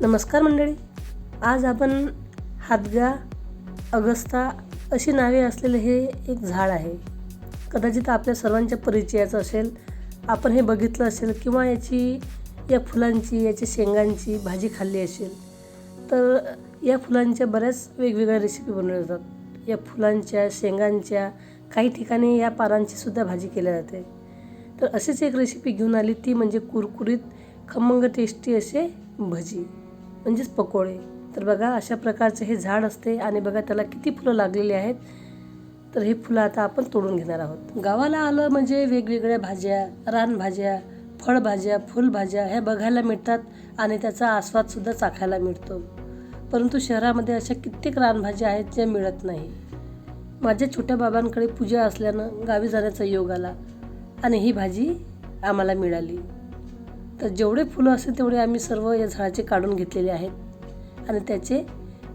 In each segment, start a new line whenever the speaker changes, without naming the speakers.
नमस्कार मंडळी. आज आपण हादगा अगस्ता अशी नावे असलेले हे एक झाड आहे. कदाचित आपल्या सर्वांच्या परिचयाचं असेल आपण हे बघितलं असेल किंवा याची या फुलांची याच्या शेंगांची भाजी खाल्ली असेल तर या फुलांच्या बऱ्याच वेगवेगळ्या रेसिपी बनवल्या जातात. या फुलांच्या शेंगांच्या काही ठिकाणी या पारांची सुद्धा भाजी केली जाते. तर अशीच एक रेसिपी घेऊन आली ती म्हणजे कुरकुरीत खमंग टेस्टी असे भजी. म्हणजेच पकोडे. तर बघा अशा प्रकारचे हे झाड असते आणि बघा त्याला किती फुलं लागलेली आहेत. तर हे फुलं आता आपण तोडून घेणार आहोत. गावाला आलं म्हणजे वेगवेगळ्या भाज्या रानभाज्या फळभाज्या फुलभाज्या ह्या बघायला मिळतात आणि त्याचा आस्वादसुद्धा चाखायला मिळतो. परंतु शहरामध्ये अशा कित्येक रानभाज्या आहेत ज्या मिळत नाही. माझ्या छोट्या बाबांकडे पूजा असल्यानं गावी जाण्याचा योग आला आणि ही भाजी आम्हाला मिळाली. तर जेवढे फुलं असेल तेवढे आम्ही सर्व या झाडाचे काढून घेतलेले आहेत. आणि त्याचे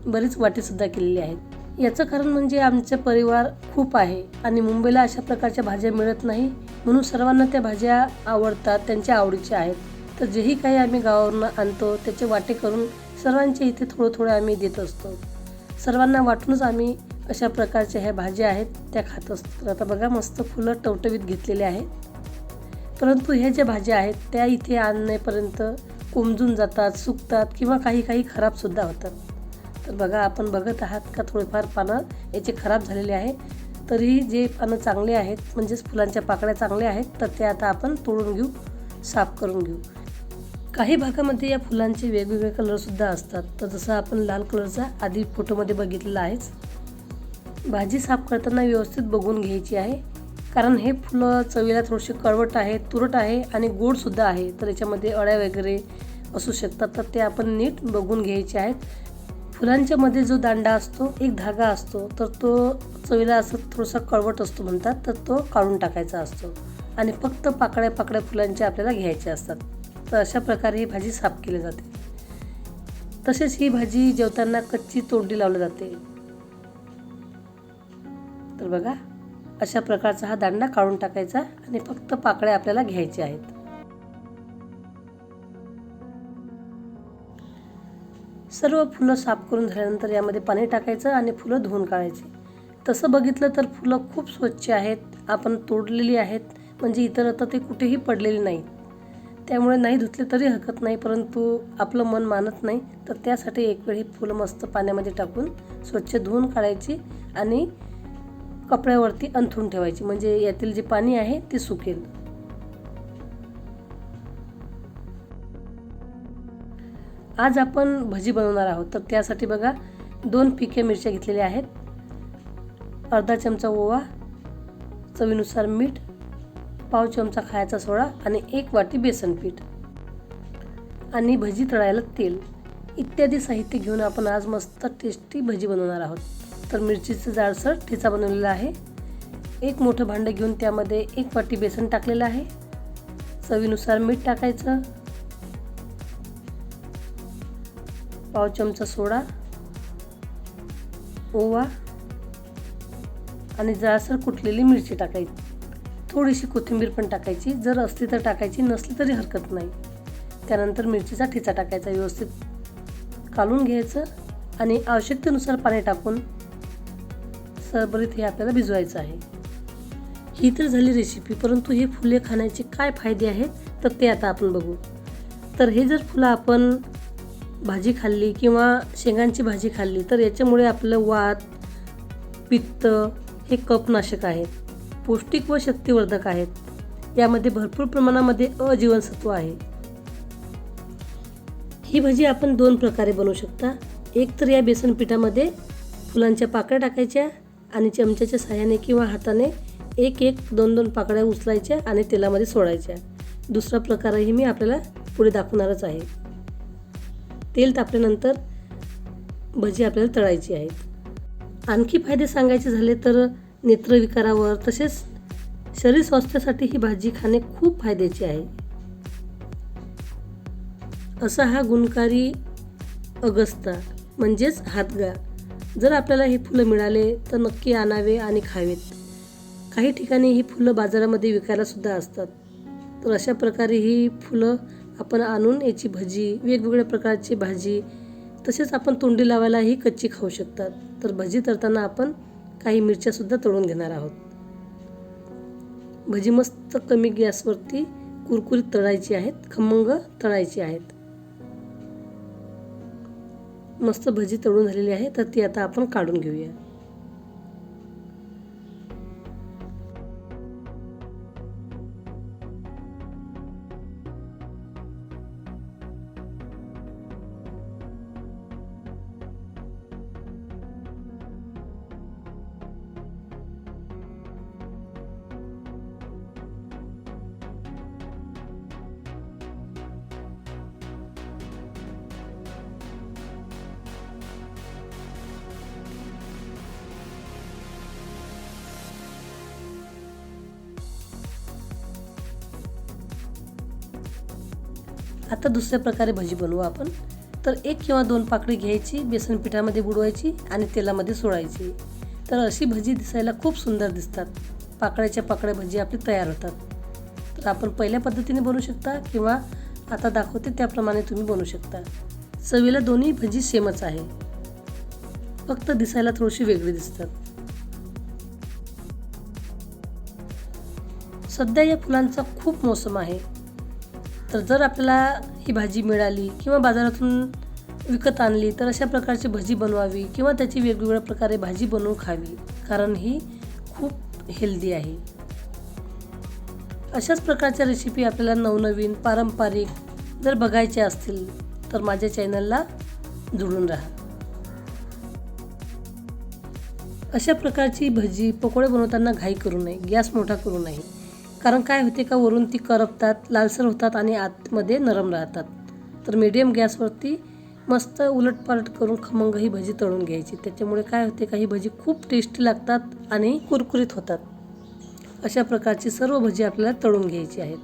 बरीच वाटेसुद्धा केलेली आहेत. याचं कारण म्हणजे आमचा परिवार खूप आहे आणि मुंबईला अशा प्रकारच्या भाज्या मिळत नाही म्हणून सर्वांना त्या भाज्या आवडतात त्यांच्या आवडीच्या आहेत. तर जेही काही आम्ही गावावरून आणतो त्याचे वाटे करून सर्वांच्या इथे थोडं थोडं आम्ही देत असतो. सर्वांना वाटूनच आम्ही अशा प्रकारच्या ह्या भाज्या आहेत त्या खात असतो. तर आता बघा मस्त फुलं टवटवीत घेतलेले आहेत. परंतु ह्या ज्या भाज्या आहेत त्या इथे आणण्यापर्यंत कोमजून जातात सुकतात किंवा काही काही खराबसुद्धा होतात. तर बघा आपण बघत आहात का थोडेफार पानं याचे खराब झालेले आहे तरी जे पानं चांगले आहेत म्हणजेच फुलांच्या पाकळ्या चांगल्या आहेत तर ते आता आपण तोडून घेऊ साफ करून घेऊ. काही भागामध्ये या फुलांचे वेगवेगळे कलरसुद्धा असतात. तर जसं आपण लाल कलरचा आधी फोटोमध्ये बघितलेला आहेच. भाजी साफ करताना व्यवस्थित बघून घ्यायची आहे. कारण हे फुलं चवीला थोडीशी कळवट आहे तुरट आहे आणि गोडसुद्धा आहे. तर याच्यामध्ये अळ्या वगैरे असू शकतात. तर ते आपण नीट बघून घ्यायचे आहेत. फुलांच्या मध्ये जो दांडा असतो एक धागा असतो तर तो चवीला असं थोडासा कळवट असतो म्हणतात. तर तो काढून टाकायचा असतो. आणि फक्त पाकळ्या पाकळ्या फुलांच्या आपल्याला घ्यायच्या असतात. तर अशा प्रकारे ही भाजी साफ केली जाते. तसेच ही भाजी जेवताना कच्ची तोंडी लावली जाते. तर बघा. अशा प्रकारचा हा दांडा काढून टाकायचा आणि फक्त पाकळ्या आपल्याला घ्यायच्या आहेत. सर्व फुलं साफ करून झाल्यानंतर यामध्ये पाणी टाकायचं आणि फुलं धुवून काढायची. तसं बघितलं तर फुलं खूप स्वच्छ आहेत आपण तोडलेली आहेत म्हणजे इतर आता ते कुठेही पडलेली नाही त्यामुळे नाही धुतले तरी हरकत नाही परंतु आपलं मन मानत नाही तर त्यासाठी एक वेळ ही फुलं मस्त पाण्यामध्ये टाकून स्वच्छ धुवून काढायची आणि कपड्यावरती अंथरून ठेवायची. म्हणजे यातील जे पाणी आहे ते सुकेल. आज आपण भजी बनवणार आहोत. तर त्यासाठी बघा दोन पिके मिरच्या घेतलेल्या आहेत. अर्धा चमचा ओवा चवीनुसार मीठ पाव चमचा खायचा सोडा आणि एक वाटी बेसन पीठ. आणि भजी तळायला तेल. इत्यादी साहित्य घेऊन आपण आज मस्त टेस्टी भजी बनवणार आहोत. तर मिरचीचं जाडसर ठेचा बनवलेला आहे. एक मोठं भांडं घेऊन त्यामध्ये एक वाटी बेसन टाकलेलं आहे. चवीनुसार मीठ टाकायचं. पाव चमचा सोडा. ओवा. आणि जाडसर कुटलेली मिरची टाकायची. थोडीशी कोथिंबीर पण टाकायची. जर असली तर टाकायची नसली तरी हरकत नाही. त्यानंतर मिरचीचा ठेचा टाकायचा. व्यवस्थित कालून घ्यायचं. आणि आवश्यकतेनुसार पाणी टाकून सरबरीत हे आपल्याला भिजवायचं आहे. ही तर झाली रेसिपी परंतु हे फुले खाण्याचे काय फायदे आहेत तर ते आता आपण बघू. तर हे जर फुलं आपण भाजी खाल्ली किंवा शेंगांची भाजी खाल्ली तर याच्यामुळे आपलं वात पित्त हे कपनाशक आहेत. पौष्टिक व शक्तिवर्धक आहेत. यामध्ये भरपूर प्रमाणामध्ये अजीवनसत्व आहे. ही भाजी आपण दोन प्रकारे बनवू शकता. एक तर या बेसन पिठामध्ये फुलांच्या पाकळ्या टाकायच्या आणि चमच्याच्या साह्याने किंवा हाताने एक एक दोन दोन पाकळ्या उचलायच्या आणि तेलामध्ये सोडायच्या. दुसरा प्रकारही मी आपल्याला पुढे दाखवणारच आहे. तेल तापल्यानंतर भजी आपल्याला तळायची आहेत. आणखी फायदे सांगायचे झाले तर नेत्रविकारावर तसेच शरीर स्वास्थ्यासाठी ही भाजी खाणे खूप फायद्याची आहे. असा हा गुणकारी अगस्ता म्हणजेच हातगा. जर आपल्याला हे फुलं मिळाले तर नक्की आणावे आणि खावेत. काही ठिकाणी ही फुलं बाजारामध्ये विकायलासुद्धा असतात. तर अशा प्रकारे ही फुलं आपण आणून याची भजी वेगवेगळ्या प्रकारची भाजी तसेच आपण तोंडी लावायलाही कच्ची खाऊ शकतात. तर भजी तळताना आपण काही मिरच्यासुद्धा तळून घेणार आहोत. भजी मस्त कमी गॅसवरती कुरकुरीत तळायची आहेत खमंग तळायची आहेत. मस्त भजी तळून झालेली आहे तर ती आता आपण काढून घेऊया. आता दुसऱ्या प्रकारे भजी बनवू आपण. तर एक किंवा दोन पाकळी घ्यायची बेसन पिठामध्ये बुडवायची आणि तेलामध्ये सोडायची. तर अशी भजी दिसायला खूप सुंदर दिसतात. पाकळ्याच्या पाकळ्या भजी आपली तयार होतात. तर आपण पहिल्या पद्धतीने बनवू शकता किंवा आता दाखवते त्याप्रमाणे तुम्ही बनवू शकता. चवीला दोन्ही भजी सेमच आहे. फक्त दिसायला थोडीशी वेगळी दिसतात. सध्या या फुलांचा खूप मोसम आहे. तर जर आपल्याला ही भाजी मिळाली किंवा बाजारातून विकत आणली तर अशा प्रकारची भजी बनवावी किंवा त्याची वेगवेगळ्या प्रकारे भाजी बनवून खावी कारण ही खूप हेल्दी आहे. अशाच प्रकारच्या रेसिपी आपल्याला नवनवीन पारंपरिक जर बघायच्या असतील तर माझ्या चॅनलला जुळून राहा. अशा प्रकारची भजी पकोडे बनवताना घाई करू नये गॅस मोठा करू नये. कारण काय होते का वरून ती करपतात लालसर होतात आणि आतमध्ये नरम राहतात. तर मीडियम गॅसवरती मस्त उलटपालट करून खमंग ही भजी तळून घ्यायची. त्याच्यामुळे काय होते का ही भजी खूप टेस्टी लागतात आणि कुरकुरीत होतात. अशा प्रकारची सर्व भजी आपल्याला तळून घ्यायची आहेत.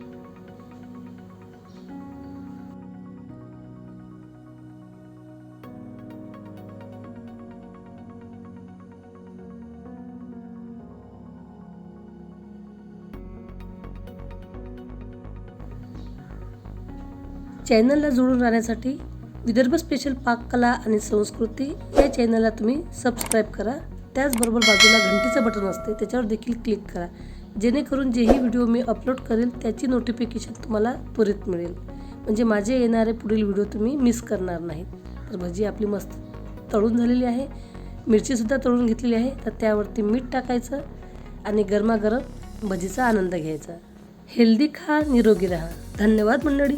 चॅनलला जोडून राहण्यासाठी विदर्भ स्पेशल पाककला आणि संस्कृती या चॅनलला तुम्ही सबस्क्राईब करा. त्याचबरोबर बाजूला घंटीचं बटन असते त्याच्यावर देखील क्लिक करा. जेणेकरून जेही व्हिडिओ मी अपलोड करेल त्याची नोटिफिकेशन तुम्हाला त्वरित मिळेल. म्हणजे माझे येणारे पुढील व्हिडिओ तुम्ही मिस करणार नाहीत. तर भजी आपली मस्त तळून झालेली आहे. मिरचीसुद्धा तळून घेतलेली आहे. तर त्यावरती मीठ टाकायचं आणि गरमागरम भजीचा आनंद घ्यायचा. हेल्दी खा निरोगी राहा. धन्यवाद मंडळी.